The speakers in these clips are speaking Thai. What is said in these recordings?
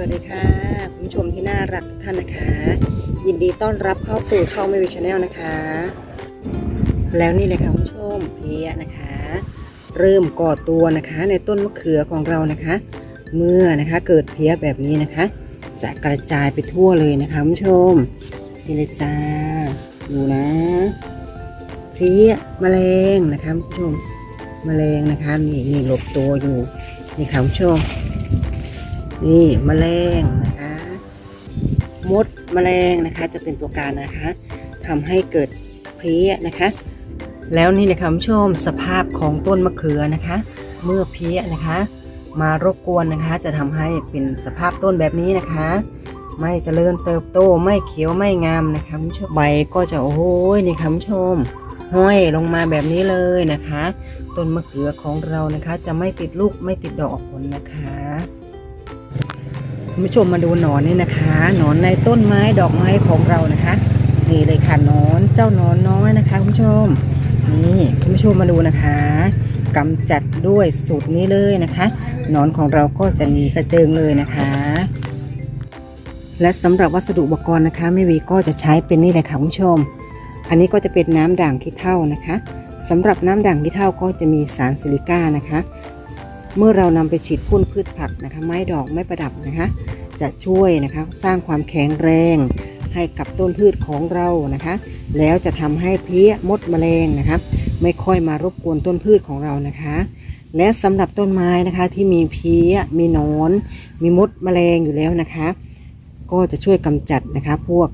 วัสดีค่ะคุณผู้ชมที่น่ารักทุกท่านนะคะ ยินดีต้อนรับเข้าสู่ช่องไม่วิชแนลนะคะ แล้วนี่เลยค่ะคุณผู้ชมเพี้ยนะคะ เริ่มก่อตัวนะคะในต้นมะเขือของเรานะคะ เมื่อนะคะเกิดเพี้ยแบบนี้นะคะ จะกระจายไปทั่วเลยนะคะคุณผู้ชมนี่เลยจ้าดูนะเพี้ยแมลงนะคะคุณผู้ชมแมลงนะคะนี่นี่หลบตัวอยู่นี่ค่ะคุณผู้ชม นี่แมลงนะคะมดแมลงนะคะจะเป็นตัวการนะคะทำให้เกิดเพลี้ยนะคะ แล้วนี่นะคะคุณผู้ชมสภาพของต้นมะเขือนะคะ เมื่อเพลี้ยนะคะ มารบกวนนะคะ จะทำให้เป็นสภาพต้นแบบนี้นะคะ ไม่เจริญเติบโตไม่เขียวไม่งามนะคะคุณผู้ชมใบก็จะโอ้โหนี่ค่ะคุณผู้ชมห้อยลงมาแบบนี้เลยนะคะ ต้นมะเขือของเรานะคะ จะไม่ติดลูกไม่ติดดอกผลนะคะ คุณผู้ชมมาดูหนอนนี่นะคะหนอนในต้นไม้ดอกไม้ของเรานะคะนี่เลยค่ะหนอนเจ้าหนอนน้อยนะคะคุณผู้ชมนี่คุณผู้ชมมาดูนะคะกำจัดด้วยสูตรนี้เลยนะคะหนอนของเราก็จะหนีกระเจิงเลยนะคะ และสำหรับวัสดุอุปกรณ์นะคะแม่วีก็จะใช้เป็นนี่เลยค่ะคุณผู้ชม อันนี้ก็จะเป็นน้ำด่างขี้เถ้านะคะสำหรับน้ำด่างขี้เถ้าก็จะมีสารซิลิก้านะคะ เมื่อเรานำไปฉีดพ่นพืชผักนะคะ ไม้ดอกไม้ประดับนะคะ จะช่วยนะคะสร้างความแข็งแรงให้กับต้นพืชของเรานะคะ แล้วจะทำให้เพี้ยมดแมลงนะคะ ไม่ค่อยมารบกวนต้นพืชของเรานะคะ และสำหรับต้นไม้นะคะที่มีเพี้ยมีหนอน มีมดแมลงอยู่แล้วนะคะ ก็จะช่วยกำจัดนะคะ พวก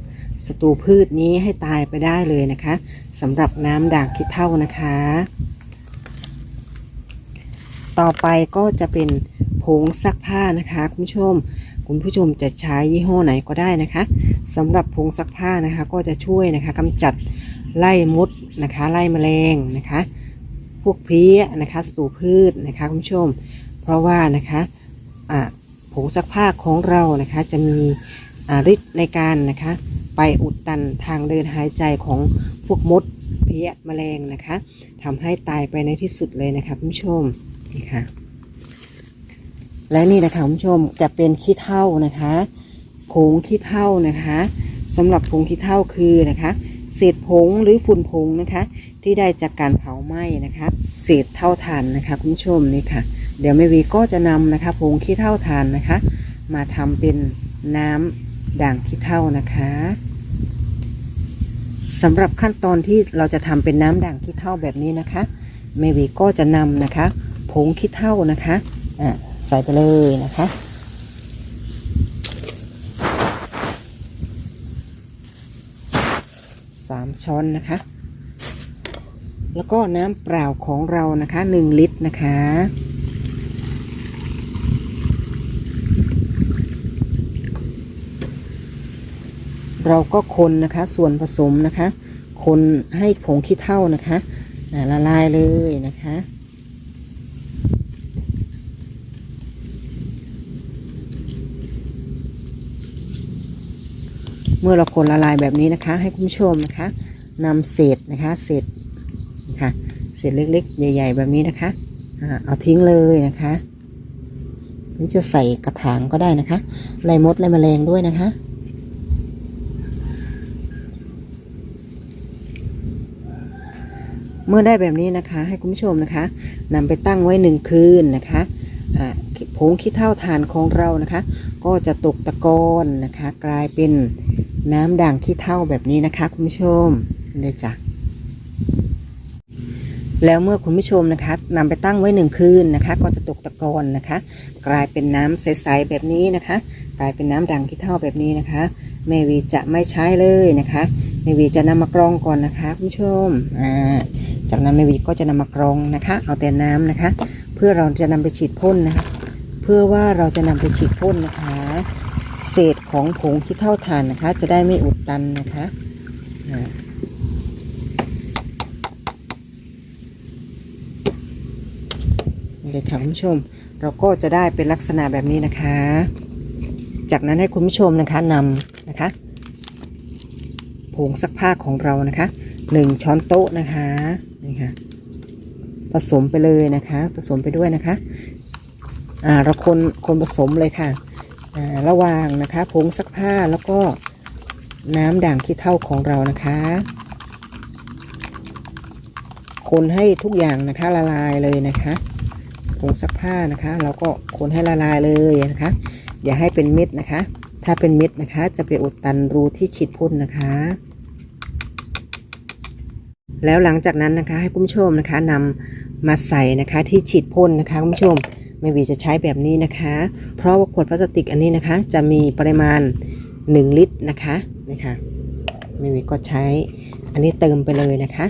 ศัตรูพืชนี้ให้ตายไปได้เลยนะคะสำหรับน้ำด่างขี้เถ้านะคะ ต่อไปก็จะเป็นผงซักผ้านะคะคุณผู้ชม คุณผู้ชมจะใช้ยี่ห้อไหนก็ได้นะคะสำหรับผงซักผ้านะคะ ก็จะช่วยนะคะกำจัดไล่มดนะคะ ไล่แมลงนะคะ พวกเพลี้ยนะคะศัตรูพืชนะคะคุณผู้ชม เพราะว่านะคะผงซักผ้าของเรานะคะ จะมีฤทธิ์ในการนะคะ ไปอุดตันทางเดินหายใจของพวกมดเพลี้ยแมลงนะคะทำให้ตายไปในที่สุดเลยนะคะคุณผู้ชม นี่ค่ะ และนี่นะคะคุณผู้ชมจะเป็นขี้เถ้านะคะผงขี้เถ้านะคะสำหรับผงขี้เถ้าคือนะคะ เศษผงหรือฝุ่นผงนะคะ ที่ได้จากการเผาไหม้นะคะ เศษเท่าฐานนะคะคุณผู้ชมนี่ค่ะ เดี๋ยวแม่วีก็จะนำนะคะผงขี้เถ้าฐานนะคะ มาทำเป็นน้ำด่างขี้เถ้านะคะสำหรับขั้นตอนที่เราจะทำเป็นน้ำด่างขี้เถ้าแบบนี้นะคะแม่วีก็จะนำนะคะ ผงขี้เถ้านะคะอะใส่ไปเลยนะคะสามช้อนนะคะ แล้วก็น้ำเปล่าของเรานะคะหนึ่งลิตรนะคะเราก็คนนะคะส่วนผสมนะคะ คนให้ผงขี้เถ้านะคะละลายเลยนะคะ เมื่อเราคนละลายแบบนี้นะคะ ให้คุณผู้ชมนะคะนำเศษนะคะเศษนะคะเศษเล็กๆ ใหญ่ ๆ แบบนี้นะคะเอาทิ้งเลยนะคะหรือจะใส่กระถางก็ได้นะคะไล่มดไล่แมลงด้วยนะคะเมื่อได้แบบนี้นะคะให้คุณผู้ชมนะคะนำไปตั้งไว้หนึ่งคืนนะคะผงขี้เถ้าฐานของเรานะคะ ก็จะตกตะกอนนะคะ กลายเป็น น้ำด่างขี้เถ้าแบบนี้นะคะคุณผู้ชมเลยจ้ะแล้วเมื่อคุณผู้ชมนะคะนำไปตั้งไว้หนึ่งคืนนะคะ ก็จะตกตะกอนนะคะ กลายเป็นน้ำใสๆแบบนี้นะคะ กลายเป็นน้ำด่างขี้เถ้าแบบนี้นะคะแม่วีจะไม่ใช้เลยนะคะแม่วีจะนำมากรองก่อนนะคะคุณผู้ชมอ่าจากนั้นแม่วีก็จะนำมากรองนะคะ เอาแต่น้ำนะคะ เพื่อเราจะนำไปฉีดพ่นนะคะ เพื่อว่าเราจะนำไปฉีดพ่นนะคะ เศษของผงขี้เท่าฐานนะคะ จะได้ไม่อุดตันนะคะอ่านี่เลยค่ะคุณผู้ชม เราก็จะได้เป็นลักษณะแบบนี้นะคะ จากนั้นให้คุณผู้ชมนะคะนำนะคะผงซักผ้าของเรานะคะหนึ่งช้อนโต๊ะนะคะนี่ค่ะผสมไปเลยนะคะ ผสมไปด้วยนะคะ อ่าเราคนคนผสมเลยค่ะ ระหว่างนะคะผงซักผ้าแล้วก็น้ำด่างขี้เถ้าของเรานะคะ คนให้ทุกอย่างนะคะละลายเลยนะคะผงซักผ้านะคะ เราก็คนให้ละลายเลยนะคะ อย่าให้เป็นเม็ดนะคะ ถ้าเป็นเม็ดนะคะ จะไปอุดตันรูที่ฉีดพ่นนะคะ แล้วหลังจากนั้นนะคะให้คุณผู้ชมนะคะนำมาใส่นะคะที่ฉีดพ่นนะคะคุณผู้ชม ม่วีจะใช้แบบนี้นะคะ เพราะว่าขวดพลาสติกอันนี้นะคะ จะมีปริมาณ 1 ลิตรนะคะนี่ค่ะไม่วีก็ใช้อันนี้เติมไปเลยนะคะ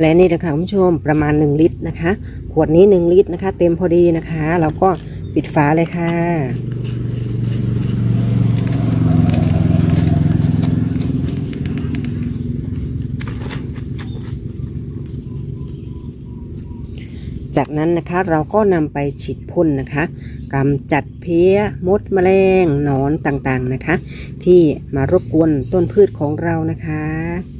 และนี่นะคะคุณผู้ชมประมาณ 1 ลิตรนะคะ ขวดนี้ 1 ลิตรนะคะ เต็มพอดีนะคะ เราก็ปิดฝาเลยค่ะจากนั้นนะคะเราก็นำไปฉีดพ่นนะคะกำจัดเพี้ยมดแมลงหนอนต่างๆนะคะ ที่มารบกวนต้นพืชของเรานะคะ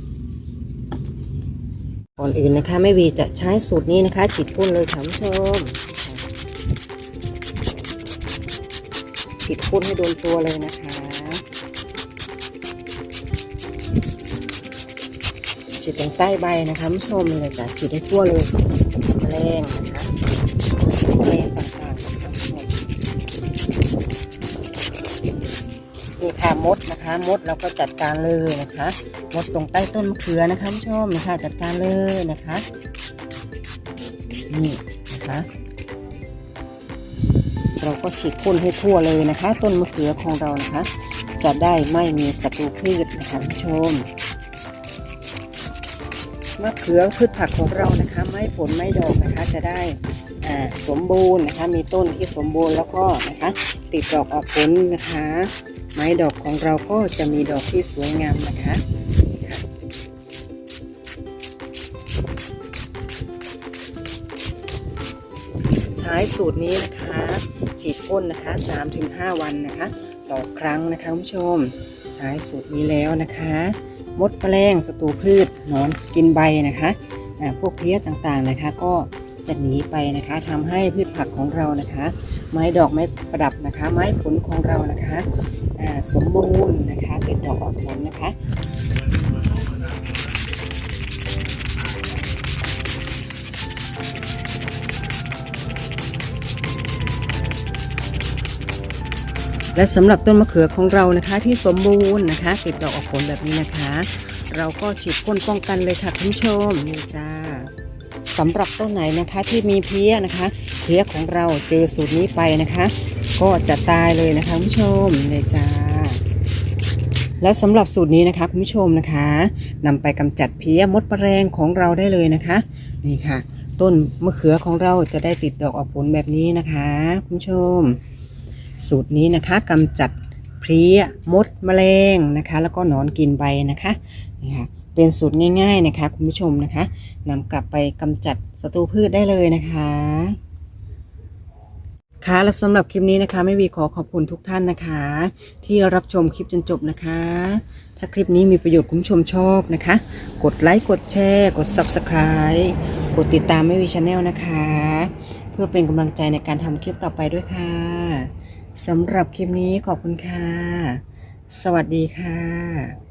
ก่อนอื่นนะคะแม่วีจะใช้สูตรนี้นะคะฉีดพ่นเลยค่ะคุณผู้ชมฉีดพ่นให้โดนตัวเลยนะคะฉีดตรงใต้ใบนะคะคุณผู้ชมเลยจ้ะฉีดให้ทั่วเลยแมลงนะคะแมลงต่างๆนะคะนี่ค่ะมด มดเราก็จัดการเลยนะคะ มดตรงใต้ต้นมะเขือนะคะผู้ชมนะคะจัดการเลยนะคะนี่นะคะ เราก็ฉีดพ่นให้ทั่วเลยนะคะ ต้นมะเขือของเรานะคะ จะได้ไม่มีศัตรูพืชนะคะผู้ชมมะเขือพืชผักของเรานะคะ ไม่ผลไม่ดอกนะคะ จะได้สมบูรณ์นะคะ มีต้นที่สมบูรณ์แล้วก็นะคะ ติดดอกออกผลนะคะ ม้ดอกของเราก็จะมีดอกที่สวยงามนะคะใช้สูตรนี้นะคะ ฉีดพ่นนะคะ 3-5 วันนะคะ ต่อครั้งนะคะคุณผู้ชม ใช้สูตรนี้แล้วนะคะมดแมลงศัตรูพืชหนอนกินใบนะคะพวกเพี้ยต่างๆนะคะ ก็จะหนีไปนะคะทำให้พืชผักของเรานะคะ ไม้ดอกไม้ประดับนะคะ ไม้ผลของเรานะคะ สมบูรณ์นะคะติดดอกออกผลนะคะและสำหรับต้นมะเขือของเรานะคะที่สมบูรณ์นะคะ ติดดอกออกผลแบบนี้นะคะ เราก็ฉีดพ่นป้องกันเลยค่ะคุณผู้ชมนี่จ้าสำหรับต้นไหนนะคะที่มีเพี้ยนะคะ เพี้ยของเราเจอสูตรนี้ไปนะคะ ก็จะตายเลยนะคะคุณผู้ชมเลยจ้า และสำหรับสูตรนี้นะคะคุณผู้ชมนะคะนำไปกำจัดเพี้ยมดแมลงของเราได้เลยนะคะ นี่ค่ะ ต้นมะเขือของเราจะได้ติดดอกออกผลแบบนี้นะคะคุณผู้ชม สูตรนี้นะคะกำจัดเพลี้ยมดแมลงนะคะ แล้วก็หนอนกินใบนะคะนะคะเป็นสูตรง่าย ๆนะคะ คุณผู้ชมนะคะนำกลับไปกำจัดศัตรูพืชได้เลยนะคะ ค่ะและสำหรับคลิปนี้นะคะไม่วีขอขอบคุณทุกท่านนะคะ ที่รับชมคลิปจนจบนะคะ ถ้าคลิปนี้มีประโยชน์คุณผู้ชมชอบนะคะ กดไลค์กดแชร์ กด Subscribe กดติดตามไม่วีชาแนลนะคะ เพื่อเป็นกำลังใจในการทำคลิปต่อไปด้วยค่ะสำหรับคลิปนี้ขอบคุณค่ะ สวัสดีค่ะ